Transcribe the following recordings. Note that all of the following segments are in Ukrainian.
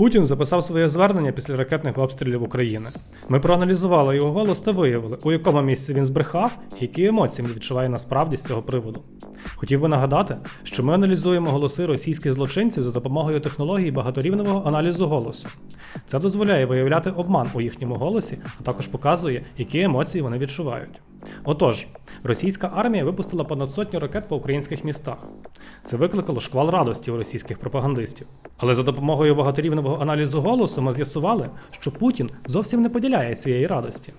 Путін записав своє звернення після ракетних обстрілів України. Ми проаналізували його голос та виявили, у якому місці він збрехав і які емоції він відчуває насправді з цього приводу. Хотів би нагадати, що ми аналізуємо голоси російських злочинців за допомогою технології багаторівневого аналізу голосу. Це дозволяє виявляти обман у їхньому голосі, а також показує, які емоції вони відчувають. Отож, російська армія випустила понад сотню ракет по українських містах. Це викликало шквал радості у російських пропагандистів. Але за допомогою багаторівневого аналізу голосу ми з'ясували, що Путін зовсім не поділяє цієї радості.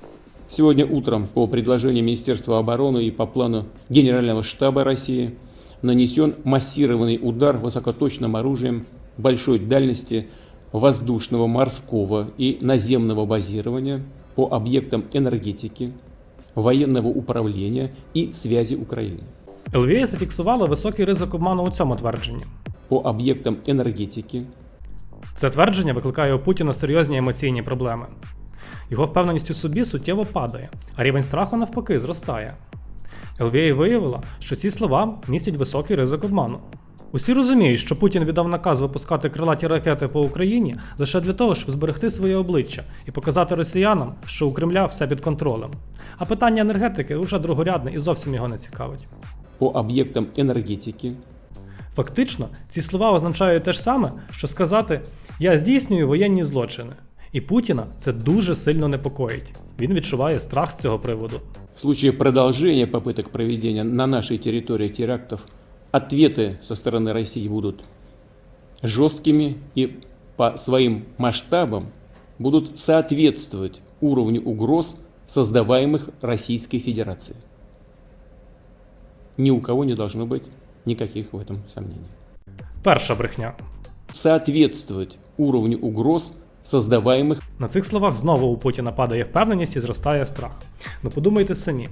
Сегодня утром по предложению Министерства обороны и по плану Генерального штаба России нанесен массированный удар высокоточным оружием большой дальности воздушного, морского и наземного базирования по объектам энергетики, военного управления и связи Украины. ЛВА зафіксувала високий ризик обману у цьому твердженні. По объектам энергетики, Це твердження викликає у Путіна серйозні емоційні проблеми. Його впевненість у собі суттєво падає, а рівень страху навпаки зростає. ЛВА виявила, що ці слова містять високий ризик обману. Усі розуміють, що Путін віддав наказ випускати крилаті ракети по Україні лише для того, щоб зберегти своє обличчя і показати росіянам, що у Кремля все під контролем. А питання енергетики вже другорядне і зовсім його не цікавить по объектам энергетики, Фактично, ці слова означають те ж саме, що сказати Я здійснюю воєнні злочини. І Путіна це дуже сильно непокоїть. Він відчуває страх з цього приводу. В случае продолжения попыток проведения на нашей территории терактов, ответы со стороны России будут жесткими и по своим масштабам будут соответствовать уровню угроз, создаваемых Российской Федерацией. Ни у кого не должно быть никаких в этом сомнений. Перша брехня. Соответствовать уровню угроз, создаваемых На цих словах знову у Путіна падає впевненість і зростає страх. Ну подумайте самі,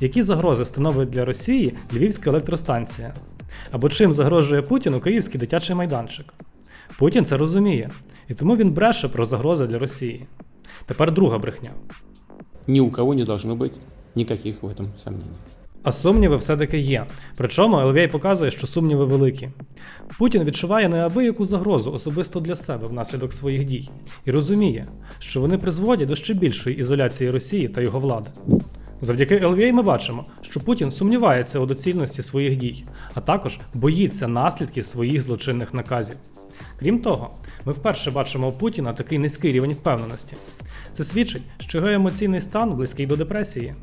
які загрози становить для Росії Львівська електростанція? Або чим загрожує Путіну київський дитячий майданчик? Путін це розуміє, і тому він бреше про загрози для Росії. Тепер друга брехня. ни у кого не должно быть никаких в этом сомнений. А сумніви все-таки є. Причому ЛВА показує, що сумніви великі. Путін відчуває неабияку загрозу особисто для себе внаслідок своїх дій і розуміє, що вони призводять до ще більшої ізоляції Росії та його влади. Завдяки ЛВА ми бачимо, що Путін сумнівається у доцільності своїх дій, а також боїться наслідків своїх злочинних наказів. Крім того, ми вперше бачимо у Путіна такий низький рівень впевненості. Це свідчить, що його емоційний стан близький до депресії.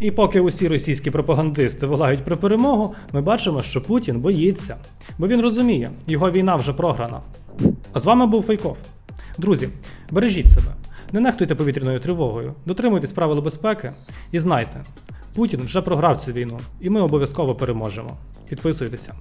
І поки усі російські пропагандисти волають про перемогу, ми бачимо, що Путін боїться, бо він розуміє, його війна вже програна. А з вами був Фейков. Друзі, бережіть себе, не нехтуйте повітряною тривогою, дотримуйтесь правил безпеки і знайте, Путін вже програв цю війну, і ми обов'язково переможемо. Підписуйтеся.